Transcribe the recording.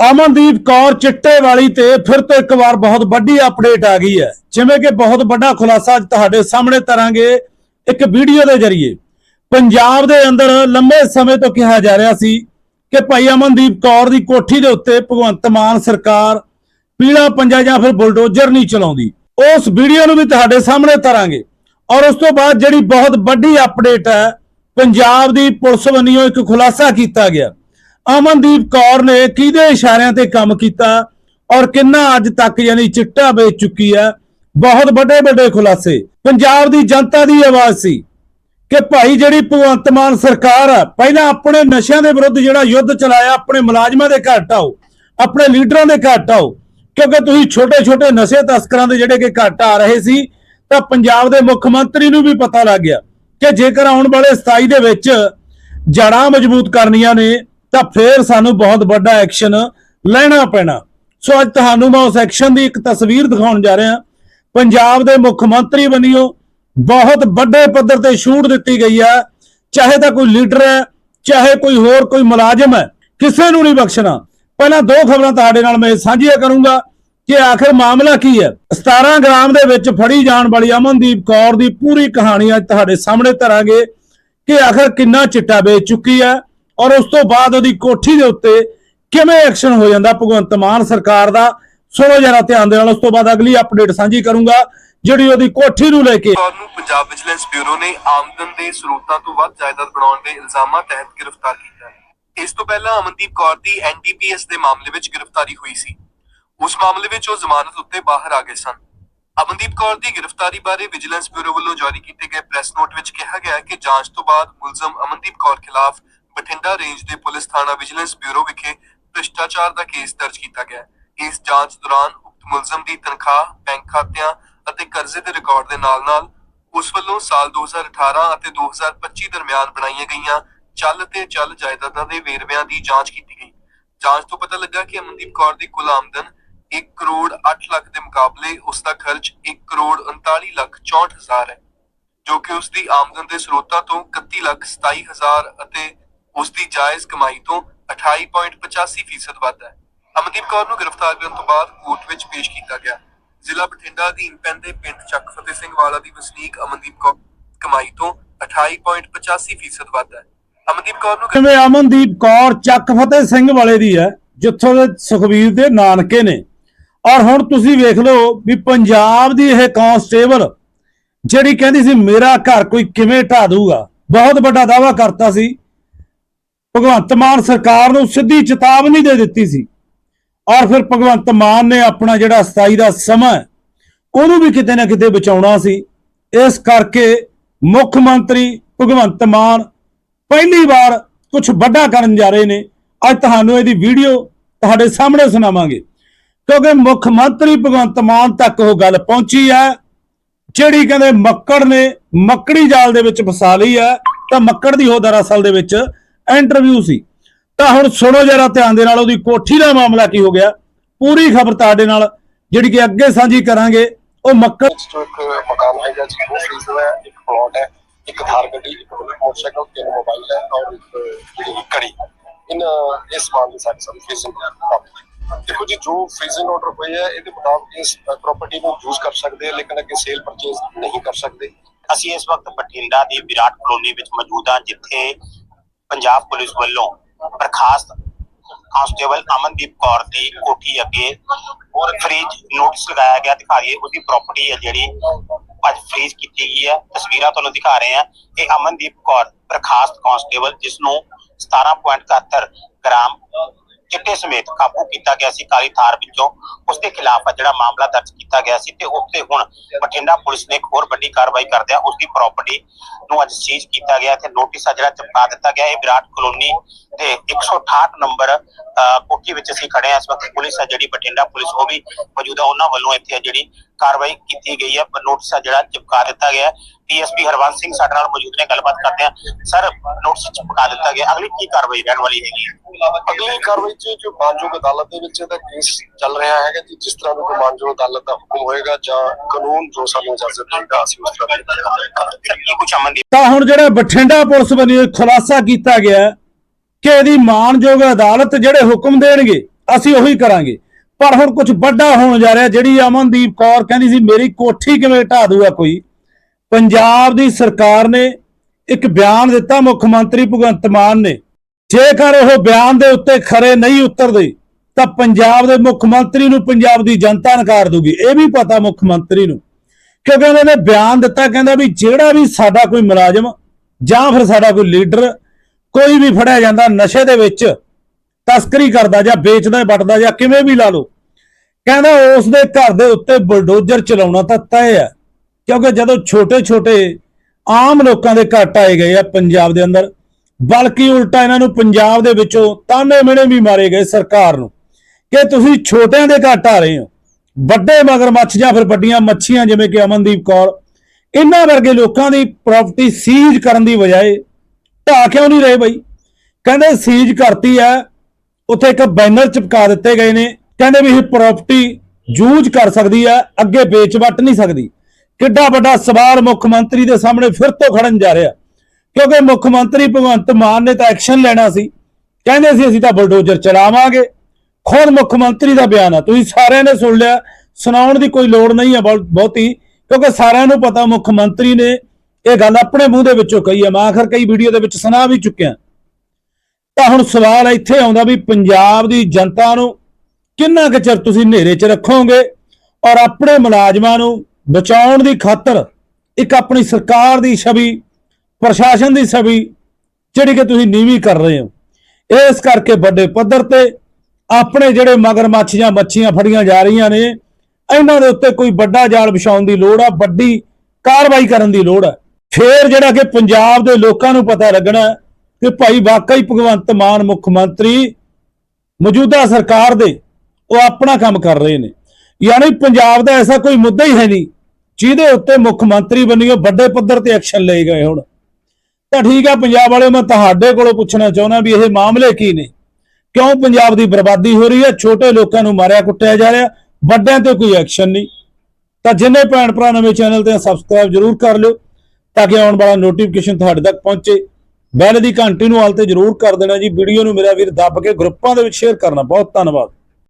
ਅਮਨਦੀਪ ਕੌਰ ਚਿੱਟੇ ਵਾਲੀ ਤੇ ਫਿਰ ਤੋਂ ਇੱਕ ਵਾਰ ਬਹੁਤ ਵੱਡੀ ਅਪਡੇਟ ਆ ਗਈ ਹੈ। ਜਿਵੇਂ ਕਿ ਬਹੁਤ ਵੱਡਾ ਖੁਲਾਸਾ ਅੱਜ ਤੁਹਾਡੇ ਸਾਹਮਣੇ ਤਰਾਂਗੇ ਇੱਕ ਵੀਡੀਓ ਦੇ ਜ਼ਰੀਏ। ਪੰਜਾਬ ਦੇ ਅੰਦਰ ਲੰਬੇ ਸਮੇਂ ਤੋਂ ਕਿਹਾ ਜਾ ਰਿਹਾ ਸੀ ਕਿ ਭਾਈ ਅਮਨਦੀਪ ਕੌਰ ਦੀ ਕੋਠੀ ਦੇ ਉੱਤੇ ਭਗਵੰਤ ਮਾਨ ਸਰਕਾਰ ਪੀਲਾ ਪੰਜਾ ਜਾਂ ਫਿਰ ਬੁਲਡੋਜ਼ਰ ਨਹੀਂ ਚਲਾਉਂਦੀ। ਉਸ ਵੀਡੀਓ ਨੂੰ ਵੀ ਤੁਹਾਡੇ ਸਾਹਮਣੇ ਤਰਾਂਗੇ। ਔਰ ਉਸ ਤੋਂ ਬਾਅਦ ਜਿਹੜੀ ਬਹੁਤ ਵੱਡੀ ਅਪਡੇਟ ਹੈ, ਪੰਜਾਬ ਦੀ ਪੁਲਿਸ ਵੱਲੋਂ ਇੱਕ ਖੁਲਾਸਾ ਕੀਤਾ ਗਿਆ। ਅਮਨਦੀਪ ਕੌਰ ਨੇ ਕਿਹਦੇ ਇਸ਼ਾਰਿਆਂ ਤੇ ਕੰਮ ਕੀਤਾ ਔਰ ਕਿੰਨਾ ਅੱਜ ਤੱਕ ਯਾਨੀ ਚਿੱਟਾ ਵੇਚ ਚੁੱਕੀ ਹੈ? ਬਹੁਤ ਵੱਡੇ ਵੱਡੇ ਖੁਲਾਸੇ। ਪੰਜਾਬ ਦੀ ਜਨਤਾ ਦੀ ਆਵਾਜ਼ ਸੀ ਕਿ ਭਾਈ ਜਿਹੜੀ ਭਗਵੰਤ ਮਾਨ ਸਰਕਾਰ ਆ, ਪਹਿਲਾਂ ਆਪਣੇ ਨਸ਼ਿਆਂ ਦੇ ਵਿਰੁੱਧ ਜਿਹੜਾ ਯੁੱਧ ਚਲਾਇਆ, ਆਪਣੇ ਮੁਲਾਜ਼ਮਾਂ ਦੇ ਘਰ ਢਾਓ, ਆਪਣੇ ਲੀਡਰਾਂ ਦੇ ਘਰ ਢਾਓ, ਕਿਉਂਕਿ ਤੁਸੀਂ ਛੋਟੇ ਛੋਟੇ ਨਸ਼ੇ ਤਸਕਰਾਂ ਦੇ ਜਿਹੜੇ ਕਿ ਘੱਟ ਆ ਰਹੇ ਸੀ, ਤਾਂ ਪੰਜਾਬ ਦੇ ਮੁੱਖ ਮੰਤਰੀ ਨੂੰ ਵੀ ਪਤਾ ਲੱਗ ਗਿਆ ਕਿ ਜੇਕਰ ਆਉਣ ਵਾਲੇ 27 ਦੇ ਵਿੱਚ ਜੜਾਂ ਮਜ਼ਬੂਤ ਕਰਨੀਆਂ ਨੇ ਤਾਂ ਫੇਰ ਸਾਨੂੰ ਬਹੁਤ ਵੱਡਾ ਐਕਸ਼ਨ ਲੈਣਾ ਪੈਣਾ। ਸੋ ਅੱਜ ਤੁਹਾਨੂੰ ਮੈਂ ਉਸ ਐਕਸ਼ਨ ਦੀ ਇੱਕ ਤਸਵੀਰ ਦਿਖਾਉਣ ਜਾ ਰਿਹਾ। ਪੰਜਾਬ ਦੇ ਮੁੱਖ ਮੰਤਰੀ ਬਣੀਓ ਬਹੁਤ ਵੱਡੇ ਪੱਧਰ ਤੇ ਛੂਟ ਦਿੱਤੀ ਗਈ ਹੈ। ਚਾਹੇ ਤਾਂ ਕੋਈ ਲੀਡਰ ਹੈ, ਚਾਹੇ ਕੋਈ ਹੋਰ ਕੋਈ ਮੁਲਾਜ਼ਮ ਹੈ, ਕਿਸੇ ਨੂੰ ਨਹੀਂ ਬਖਸ਼ਣਾ। ਪਹਿਲਾਂ ਦੋ ਖਬਰਾਂ ਤੁਹਾਡੇ ਨਾਲ ਮੈਂ ਸਾਂਝੀਆਂ ਕਰੂੰਗਾ ਕਿ ਆਖਿਰ ਮਾਮਲਾ ਕੀ ਹੈ। 17 ਗ੍ਰਾਮ ਦੇ ਵਿੱਚ ਫੜੀ ਜਾਣ ਵਾਲੀ ਅਮਨਦੀਪ ਕੌਰ ਦੀ ਪੂਰੀ ਕਹਾਣੀ ਅੱਜ ਤੁਹਾਡੇ ਸਾਹਮਣੇ ਧਰਾਂਗੇ ਕਿ ਆਖਿਰ ਕਿੰਨਾ ਚਿੱਟਾ ਵੇਚ ਚੁੱਕੀ ਹੈ। ਔਰ ਉਸ ਤੋਂ ਬਾਅਦ ਉਹਦੀ ਕੋਠੀ ਦੇ ਉੱਤੇ ਕਿਵੇਂ ਐਕਸ਼ਨ ਹੋ ਜਾਂਦਾ ਭਗਵੰਤ ਮਾਨ ਸਰਕਾਰ ਦਾ ਸੁਣੋ ਜਰਾ ਧਿਆਨ ਦੇ ਨਾਲ ਉਸ ਤੋਂ ਬਾਅਦ ਅਗਲੀ ਅਪਡੇਟ ਸਾਂਝੀ ਕਰੂੰਗਾ, ਜਿਹੜੀ ਉਹਦੀ ਕੋਠੀ ਨੂੰ ਲੈ ਕੇ। ਨੂੰ ਪੰਜਾਬ ਵਿਜੀਲੈਂਸ ਬਿਊਰੋ ਨੇ ਆਮਦਨ ਦੇ ਸਰੋਤਾਂ ਤੋਂ ਵੱਧ ਜਾਇਦਾਦ ਬਣਾਉਣ ਦੇ ਇਲਜ਼ਾਮਾਂ ਤਹਿਤ ਗ੍ਰਿਫਤਾਰ ਕੀਤਾ ਹੈ। ਇਸ ਤੋਂ ਪਹਿਲਾਂ ਅਮਨਦੀਪ ਕੌਰ ਦੀ ਐਨਡੀਪੀਐਸ ਦੇ ਮਾਮਲੇ ਵਿੱਚ ਗ੍ਰਿਫਤਾਰੀ ਹੋਈ ਸੀ। ਉਸ ਮਾਮਲੇ ਵਿੱਚ ਉਹ ਜ਼ਮਾਨਤ ਉੱਤੇ ਬਾਹਰ ਆ ਗਏ ਸਨ। ਅਮਨਦੀਪ ਕੌਰ ਦੀ ਗ੍ਰਿਫਤਾਰੀ ਬਾਰੇ ਵਿਜੀਲੈਂਸ ਬਿਊਰੋ ਵੱਲੋਂ ਜਾਰੀ ਕੀਤੇ ਗਏ ਪ੍ਰੈਸ ਨੋਟ ਵਿੱਚ ਕਿਹਾ ਗਿਆ ਕਿ ਜਾਂਚ ਤੋਂ ਬਾਅਦ ਮੁਲਜ਼ਮ ਅਮਨਦੀਪ ਕੌਰ ਖਿਲਾਫ ਬਠਿੰਡਾ ਰੇਂਜ ਦੇ ਪੁਲਿਸ ਥਾਣਾ ਵਿਜੀਲੈਂਸ ਬਿਊਰੋ ਵਿਖੇ ਭ੍ਰਿਸ਼ਟਾਚਾਰ ਦਾ ਕੇਸ ਦਰਜ ਕੀਤਾ ਗਿਆ ਇਸ ਜਾਂਚ ਦੌਰਾਨ ਉਕਤ ਮੁਲਜ਼ਮ ਦੀ ਤਨਖਾਹ, ਬੈਂਕ ਖਾਤਿਆਂ ਅਤੇ ਕਰਜ਼ੇ ਦੇ ਰਿਕਾਰਡ ਦੇ ਨਾਲ-ਨਾਲ ਉਸ ਵੱਲੋਂ ਸਾਲ 2018 ਅਤੇ 2025 ਦਰਮਿਆਨ ਬਣਾਈਆਂ ਗਈਆਂ ਚੱਲ ਤੇ ਚੱਲ ਜਾਇਦਾਦਾਂ ਦੇ ਵੇਰਵਿਆਂ ਦੀ ਜਾਂਚ ਕੀਤੀ ਗਈ। ਜਾਂਚ ਤੋਂ ਪਤਾ ਲੱਗਾ ਕਿ ਅਮਨਦੀਪ ਕੌਰ ਦੀ ਕੁੱਲ ਆਮਦਨ 1 ਕਰੋੜ 8 ਲੱਖ ਦੇ ਮੁਕਾਬਲੇ ਉਸ ਦਾ ਖਰਚ 1 ਕਰੋੜ 39 ਲੱਖ 64 ਹਜ਼ਾਰ ਹੈ, ਜੋ ਕਿ ਉਸ ਦੀ ਆਮਦਨ ਦੇ ਸਰੋਤਾਂ ਤੋਂ 31 ਲੱਖ 27 ਹਜ਼ਾਰ ਅਤੇ ਉਸ ਦੀ ਜਾਇਜ਼ ਕਮਾਈ ਤੋਂ 28.85% ਵੱਧ ਹੈ। ਅਮਨਦੀਪ ਕੌਰ ਨੂੰ ਗ੍ਰਿਫਤਾਰ ਕਰਨ ਤੋਂ ਬਾਅਦ ਕੋਰਟ ਵਿੱਚ ਪੇਸ਼ ਕੀਤਾ ਗਿਆ। ਜ਼ਿਲ੍ਹਾ ਬਠਿੰਡਾ ਅਧੀਨ ਪੈਂਦੇ ਪਿੰਡ ਚੱਕ ਫਤਿਹ ਸਿੰਘ ਵਾਲਾ ਦੀ ਵਸਨੀਕ ਅਮਨਦੀਪ ਕੌਰ ਕਮਾਈ ਤੋਂ 28.85% ਵੱਧ ਹੈ। ਅਮਨਦੀਪ ਕੌਰ ਨੂੰ ਜਿਵੇਂ ਅਮਨਦੀਪ ਕੌਰ ਚੱਕ ਫਤਿਹ ਸਿੰਘ ਵਾਲੇ ਦੀ ਹੈ, ਜਿੱਥੋਂ ਦੇ ਸੁਖਬੀਰ ਦੇ ਨਾਨਕੇ ਨੇ। ਔਰ ਹੁਣ ਤੁਸੀਂ ਵੇਖ ਲਓ ਵੀ ਪੰਜਾਬ ਦੀ ਇਹ ਕਾਂਸਟੇਬਲ, ਜਿਹੜੀ ਕਹਿੰਦੀ ਸੀ, ਮੇਰਾ ਘਰ ਕੋਈ ਕਿਵੇਂ ਢਾ ਦੂਗਾ ਬਹੁਤ ਵੱਡਾ ਦਾਵਾ ਕਰਤਾ ਸੀ। ਭਗਵੰਤ ਮਾਨ ਸਰਕਾਰ ਨੂੰ ਸਿੱਧੀ ਚੇਤਾਵਨੀ ਦੇ ਦਿੱਤੀ ਸੀ। ਔਰ ਫਿਰ ਭਗਵੰਤ ਮਾਨ ਨੇ ਆਪਣਾ ਜਿਹੜਾ 27 ਦਾ ਸਮਾਂ ਉਹਨੂੰ ਵੀ ਕਿਤੇ ਨਾ ਕਿਤੇ ਬਚਾਉਣਾ ਸੀ। ਇਸ ਕਰਕੇ ਮੁੱਖ ਮੰਤਰੀ ਭਗਵੰਤ ਮਾਨ ਪਹਿਲੀ ਵਾਰ ਕੁਝ ਵੱਡਾ ਕਰਨ ਜਾ ਰਹੇ ਨੇ। ਅੱਜ ਤੁਹਾਨੂੰ ਇਹਦੀ ਵੀਡੀਓ ਤੁਹਾਡੇ ਸਾਹਮਣੇ ਸੁਣਾਵਾਂਗੇ। ਕਿਉਂਕਿ ਮੁੱਖ ਮੰਤਰੀ ਭਗਵੰਤ ਮਾਨ ਤੱਕ ਉਹ ਗੱਲ ਪਹੁੰਚੀ ਹੈ। ਜਿਹੜੀ ਕਹਿੰਦੇ ਮੱਕੜ ਨੇ ਮੱਕੜੀ ਜਾਲ ਦੇ ਵਿੱਚ ਫਸਾ ਲਈ ਹੈ, ਤਾਂ ਮੱਕੜ ਦੀ ਉਹ ਦਰਅਸਲ ਦੇ ਵਿੱਚ ਇੰਟਰਵਿਊ ਸੀ। ਤਾਂ ਹੁਣ ਸੁਣੋ ਜਰਾ ਧਿਆਨ ਦੇ ਨਾਲ, ਉਹਦੀ ਕੋਠੀ ਦਾ ਮਾਮਲਾ ਕੀ ਹੋ ਗਿਆ। ਪੂਰੀ ਖਬਰ ਤੁਹਾਡੇ ਨਾਲ, ਜਿਹੜੀ ਕਿ ਅੱਗੇ ਸਾਂਝੀ ਕਰਾਂਗੇ, ਉਹ ਮੱਕੜ ਇੱਕ ਮਕਾਨ ਹੈਗਾ ਜੀ, ਉਹ ਫੀਸ ਹੈ ਇੱਕ ਪਲਾਟ ਹੈ, ਇੱਕ ਥਾਰ ਗੱਡੀ, ਇੱਕ ਮੋਟਰਸਾਈਕਲ, ਤਿੰਨ ਮੋਬਾਈਲ ਹੈ, ਔਰ ਇੱਕ ਜਿਹੜੀ ਕੜੀ ਇਨ, ਇਸ ਮਾਮਲੇ ਦੀ ਸਾਰੀ ਸਾਰੀ ਫੀਸਿੰਗ ਦੇਖੋ ਜੀ, ਜੋ ਫੀਸਿੰਗ ਆਰਡਰ ਹੋਏ ਹੈ, ਇਹਦੇ ਮੁਤਾਬਕ ਇਸ ਪ੍ਰਾਪਰਟੀ ਨੂੰ ਯੂਜ਼ ਕਰ ਸਕਦੇ ਆ ਲੇਕਿਨ ਅੱਗੇ ਸੇਲ ਪਰਚੇਸ ਨਹੀਂ ਕਰ ਸਕਦੇ। ਅਸੀਂ ਇਸ ਵਕਤ ਬਠਿੰਡਾ ਦੀ ਵਿਰਾਟ ਕਲੋਨੀ ਵਿੱਚ ਮੌਜੂਦ ਹਾਂ, ਜਿੱਥੇ ਪੰਜਾਬ ਪੁਲਿਸ ਵੱਲੋਂ ਬਰਖਾਸਤ ਕਾਂਸਟੇਬਲ ਅਮਨਦੀਪ ਕੌਰ ਦੀ ਕੋਠੀ ਅੱਗੇ ਹੋਰ ਫ੍ਰੀਜ ਨੋਟਿਸ ਲਗਾਇਆ ਗਿਆ। ਦਿਖਾਈਏ ਉਹਦੀ ਪ੍ਰਾਪਰਟੀ ਹੈ ਜਿਹੜੀ ਅੱਜ ਫ੍ਰੀਜ਼ ਕੀਤੀ ਗਈ ਹੈ। ਤਸਵੀਰਾਂ ਤੁਹਾਨੂੰ ਦਿਖਾ ਰਹੇ ਹਾਂ। ਇਹ ਅਮਨਦੀਪ ਕੌਰ ਬਰਖਾਸਤ ਕਾਂਸਟੇਬਲ ਜਿਸ ਨੂੰ 17.71 ਗ੍ਰਾਮ ਚਿੱਟੇ ਸਮੇਤ ਕਾਬੂ ਕੀਤਾ ਗਿਆ ਸੀ, ਕਾਲੀ ਥਾਰ ਵਿੱਚੋਂ ਉਸ ਦੇ ਖਿਲਾਫ ਜਿਹੜਾ ਮਾਮਲਾ ਦਰਜ ਕੀਤਾ ਗਿਆ ਸੀ ਤੇ ਉੱਤੇ ਹੁਣ ਬਠਿੰਡਾ ਪੁਲਿਸ ਨੇ ਇੱਕ ਹੋਰ ਵੱਡੀ ਕਾਰਵਾਈ ਕਰਦਿਆਂ ਉਸ ਦੀ ਪ੍ਰਾਪਰਟੀ ਨੂੰ ਅੱਜ ਸੀਜ਼ ਕੀਤਾ ਗਿਆ ਤੇ ਨੋਟਿਸ ਆ ਜਿਹੜਾ ਚਪਕਾ ਦਿੱਤਾ ਗਿਆ, ਇਹ ਵਿਰਾਟ ਕਲੋਨੀ ਦੇ 168 ਨੰਬਰ ਕੋਠੀ ਵਿੱਚ ਅਸੀਂ ਖੜੇ ਹਾਂ। ਇਸ ਵਕਤ ਪੁਲਿਸ ਆ ਜਿਹੜੀ ਬਠਿੰਡਾ ਪੁਲਿਸ, ਉਹ ਵੀ ਮੌਜੂਦਾ ਉਹਨਾਂ ਵੱਲੋਂ ਇੱਥੇ ਜਿਹੜੀ ਕਾਰਵਾਈ ਕੀਤੀ ਗਈ ਹੈ ਨੋਟਿਸ ਆ ਜਿਹੜਾ ਚਿਪਕਾ ਦਿੱਤਾ ਗਿਆ। ਡੀਐਸਪੀ ਹਰਵੰਸ ਸਿੰਘ ਸਾਡੇ ਨਾਲ ਮੌਜੂਦ ਨੇ, ਗੱਲਬਾਤ ਕਰਦੇ ਆ ਸਰ ਨੋਟਿਸ ਚਿਪਕਾ ਦਿੱਤਾ ਗਿਆ। ਅਗਲੀ ਕੀ ਕਾਰਵਾਈ ਰਹਿਣ ਵਾਲੀ ਹੈਗੀ? ਹੈ ਅਗਲੀ ਕਾਰਵਾਈ 'ਚ ਜੋ ਮਾਨਯੋਗ ਅਦਾਲਤ ਦੇ ਵਿੱਚ ਇਹਦਾ ਕੇਸ ਚੱਲ ਰਿਹਾ ਹੈਗਾ ਜੀ ਜਿਸ ਤਰ੍ਹਾਂ ਕੋਈ ਮਾਨਯੋਗ ਅਦਾਲਤ ਦਾ ਹੁਕਮ ਹੋਏਗਾ ਜਾਂ ਕਾਨੂੰਨ ਜੋ ਸਾਨੂੰ ਇਜਾਜ਼ਤ ਦੇਗਾ ਅਸੀਂ ਉਸ ਤਰ੍ਹਾਂ ਦੀ ਕਾਰਵਾਈ ਕਰਾਂਗੇ ਕੀ ਕੁਛ ਅਮਨਦੀਪ ਤਾਂ ਹੁਣ ਜਿਹੜਾ ਬਠਿੰਡਾ ਪੁਲਿਸ ਵੱਲੋਂ ਖੁਲਾਸਾ ਕੀਤਾ ਗਿਆ ਕਿ ਇਹਦੀ ਮਾਨਯੋਗ ਅਦਾਲਤ ਜਿਹੜੇ ਹੁਕਮ ਦੇਣਗੇ ਅਸੀਂ ਉਹੀ ਕਰਾਂਗੇ। ਪਰ ਹੁਣ ਕੁਝ ਵੱਡਾ ਹੋਣ ਜਾ ਰਿਹਾ ਜਿਹੜੀ ਅਮਨਦੀਪ ਕੌਰ ਕਹਿੰਦੀ ਸੀ ਮੇਰੀ ਕੋਠੀ ਕਿਵੇਂ ਢਾਹ ਦੂਗਾ ਕੋਈ? ਪੰਜਾਬ ਦੀ ਸਰਕਾਰ ਨੇ ਇੱਕ ਬਿਆਨ ਦਿੱਤਾ ਮੁੱਖ ਮੰਤਰੀ ਭਗਵੰਤ ਮਾਨ ਨੇ। ਜੇਕਰ ਉਹ ਬਿਆਨ ਦੇ ਉੱਤੇ ਖਰੇ ਨਹੀਂ ਉਤਰਦੇ, ਤਾਂ ਪੰਜਾਬ ਦੇ ਮੁੱਖ ਮੰਤਰੀ ਨੂੰ ਪੰਜਾਬ ਦੀ ਜਨਤਾ ਨਕਾਰ ਦੂਗੀ। ਇਹ ਵੀ ਪਤਾ ਮੁੱਖ ਮੰਤਰੀ ਨੂੰ। ਕਿਉਂਕਿ ਉਹਨਾਂ ਨੇ ਬਿਆਨ ਦਿੱਤਾ, ਕਹਿੰਦਾ ਵੀ ਜਿਹੜਾ ਵੀ ਸਾਡਾ ਕੋਈ ਮੁਲਾਜ਼ਮ ਜਾਂ ਫਿਰ ਸਾਡਾ ਕੋਈ ਲੀਡਰ ਕੋਈ ਵੀ ਫੜਿਆ ਜਾਂਦਾ ਨਸ਼ੇ ਦੇ ਵਿੱਚ, ਤਸਕਰੀ ਕਰਦਾ ਜਾਂ ਵੇਚਦਾ, ਵੱਟਦਾ ਜਾਂ ਕਿਵੇਂ ਵੀ ਲਾ ਲਓ, ਕਹਿੰਦਾ ਉਸ ਦੇ ਘਰ ਦੇ ਉੱਤੇ ਬਲਡੋਜਰ ਚਲਾਉਣਾ ਤਾਂ ਤੈਅ ਹੈ। ਕਿਉਂਕਿ ਜਦੋਂ ਛੋਟੇ-ਛੋਟੇ ਆਮ ਲੋਕਾਂ ਦੇ ਘਰ ਆਏ ਗਏ ਆ ਪੰਜਾਬ ਦੇ ਅੰਦਰ ਬਲਕਿ ਉਲਟਾ ਇਹਨਾਂ ਨੂੰ ਪੰਜਾਬ ਦੇ ਵਿੱਚੋਂ ਤਾਨੇ ਮਿਹਣੇ ਵੀ ਮਾਰੇ ਗਏ ਸਰਕਾਰ ਨੂੰ ਕਿ ਤੁਸੀਂ ਛੋਟਿਆਂ ਦੇ ਘਰ ਆ ਰਹੇ ਹੋ, ਵੱਡੇ ਮਗਰਮੱਛ ਜਾਂ ਫਿਰ ਵੱਡੀਆਂ ਮੱਛੀਆਂ ਜਿਵੇਂ ਕਿ ਅਮਨਦੀਪ ਕੌਰ, ਇਹਨਾਂ ਵਰਗੇ ਲੋਕਾਂ ਦੀ ਪ੍ਰਾਪਰਟੀ ਸੀਜ਼ ਕਰਨ ਦੀ ਬਜਾਏ ਢਾਹ ਕਿਉਂ ਨਹੀਂ ਰਹੇ ਬਈ? ਕਹਿੰਦੇ ਸੀਜ਼ ਕਰਤੀ ਹੈ, ਉੱਥੇ ਇੱਕ ਬੈਨਰ ਚਿਪਕਾ ਦਿੱਤੇ ਗਏ ਨੇ, ਕਹਿੰਦੇ ਵੀ ਇਹ ਪ੍ਰਾਪਰਟੀ ਯੂਜ਼ ਕਰ ਸਕਦੀ ਹੈ, ਅੱਗੇ ਵੇਚ ਵੱਟ ਨਹੀਂ ਸਕਦੀ। ਕਿੱਡਾ ਵੱਡਾ ਸਵਾਲ ਮੁੱਖ ਮੰਤਰੀ ਦੇ ਸਾਹਮਣੇ ਫਿਰ ਤੋਂ ਖੜਨ ਜਾ ਰਿਹਾ। ਕਿਉਂਕਿ ਮੁੱਖ ਮੰਤਰੀ ਭਗਵੰਤ ਮਾਨ ਨੇ ਤਾਂ ਐਕਸ਼ਨ ਲੈਣਾ ਸੀ। ਕਹਿੰਦੇ ਸੀ, ਅਸੀਂ ਤਾਂ ਬੁਲਡੋਜ਼ਰ ਚਲਾਵਾਂਗੇ। ਖੁਦ ਮੁੱਖ ਮੰਤਰੀ ਦਾ ਬਿਆਨ ਆ। ਤੁਸੀਂ ਸਾਰਿਆਂ ਨੇ ਸੁਣ ਲਿਆ। ਸੁਣਾਉਣ ਦੀ ਕੋਈ ਲੋੜ ਨਹੀਂ ਹੈ ਬਹੁ- ਬਹੁਤੀ। ਕਿਉਂਕਿ ਸਾਰਿਆਂ ਨੂੰ ਪਤਾ ਮੁੱਖ ਮੰਤਰੀ ਨੇ ਇਹ ਗੱਲ ਆਪਣੇ ਮੂੰਹ ਦੇ ਵਿੱਚੋਂ ਕਹੀ ਹੈ ਮੈਂ ਆਖਰ ਕਈ ਵੀਡੀਓ ਦੇ ਵਿੱਚ ਸੁਣਾ ਵੀ ਚੁੱਕਿਆ। ਤਾਂ ਹੁਣ ਸਵਾਲ ਇੱਥੇ ਆਉਂਦਾ ਵੀ ਪੰਜਾਬ ਦੀ ਜਨਤਾ ਨੂੰ ਕਿੰਨਾ ਕੁ ਚਿਰ ਤੁਸੀਂ ਹਨੇਰੇ 'ਚ ਰੱਖੋਗੇ ਔਰ ਆਪਣੇ ਮੁਲਾਜ਼ਮਾਂ ਨੂੰ ਬਚਾਉਣ ਦੀ ਖਾਤਰ ਇੱਕ ਆਪਣੀ ਸਰਕਾਰ ਦੀ ਛਵੀ ਪ੍ਰਸ਼ਾਸਨ ਦੀ ਛਵੀ ਜਿਹੜੀ ਕਿ ਤੁਸੀਂ ਨੀਵੀਂ ਕਰ ਰਹੇ ਹੋ। ਇਸ ਕਰਕੇ ਵੱਡੇ ਪੱਧਰ ਤੇ ਆਪਣੇ ਜਿਹੜੇ ਮਗਰਮੱਛ ਜਾਂ ਮੱਛੀਆਂ ਫੜੀਆਂ ਜਾ ਰਹੀਆਂ ਨੇ, ਇਹਨਾਂ ਦੇ ਉੱਤੇ ਕੋਈ ਵੱਡਾ ਜਾਲ ਵਿਛਾਉਣ ਦੀ ਲੋੜ ਆ, ਵੱਡੀ ਕਾਰਵਾਈ ਕਰਨ ਦੀ ਲੋੜ ਹੈ ਫੇਰ ਜਿਹੜਾ ਕਿ ਪੰਜਾਬ ਦੇ ਲੋਕਾਂ ਨੂੰ ਪਤਾ ਲੱਗਣਾ ਕਿ ਭਾਈ ਵਾਕਈ ਭਗਵੰਤ ਮਾਨ ਮੁੱਖ ਮੰਤਰੀ ਮੌਜੂਦਾ ਸਰਕਾਰ ਦੇ ਉਹ ਆਪਣਾ ਕੰਮ ਕਰ ਰਹੇ ਨੇ। ਯਾਨੀ ਪੰਜਾਬ ਦਾ ਐਸਾ ਕੋਈ ਮੁੱਦਾ ਹੀ ਹੈ ਨਹੀਂ, ਜਿਹਦੇ ਉੱਤੇ ਮੁੱਖ ਮੰਤਰੀ ਬਣੀਓ ਵੱਡੇ ਪੱਧਰ ਤੇ ਐਕਸ਼ਨ ਲਏ ਗਏ ਹੁਣ। ਤਾਂ ਠੀਕ ਆ, ਪੰਜਾਬ ਵਾਲਿਓ ਮੈਂ ਤੁਹਾਡੇ ਕੋਲੋਂ ਪੁੱਛਣਾ ਚਾਹੁੰਦਾ ਵੀ ਇਹ ਮਾਮਲੇ ਕੀ ਨੇ? ਕਿਉਂ ਪੰਜਾਬ ਦੀ ਬਰਬਾਦੀ ਹੋ ਰਹੀ ਹੈ? ਛੋਟੇ ਲੋਕਾਂ ਨੂੰ ਮਾਰਿਆ, ਕੁੱਟਿਆ ਜਾ ਰਿਹਾ, ਵੱਡਿਆਂ ਤੇ ਕੋਈ ਐਕਸ਼ਨ ਨਹੀਂ। ਤਾਂ ਜਿੰਨੇ ਭੈਣ ਭਰਾ ਨਵੇਂ ਚੈਨਲ ਤੇ ਸਬਸਕ੍ਰਾਈਬ ਜਰੂਰ ਕਰ ਲਿਓ, ਤਾਂ ਕਿ ਆਉਣ ਵਾਲਾ ਨੋਟੀਫਿਕੇਸ਼ਨ ਤੁਹਾਡੇ ਤੱਕ ਪਹੁੰਚੇ। ਬੈਲ ਦੀ ਘੰਟੀ ਨੂੰ ਹਾਲ ਤੇ ਜਰੂਰ ਕਰ ਦੇਣਾ ਜੀ। ਵੀਡੀਓ ਨੂੰ ਮੇਰਾ ਵੀਰ ਦੱਬ ਕੇ ਗਰੁੱਪਾਂ ਦੇ ਵਿੱਚ ਸ਼ੇਅਰ ਕਰਨਾ। ਬਹੁਤ ਧੰਨਵਾਦ।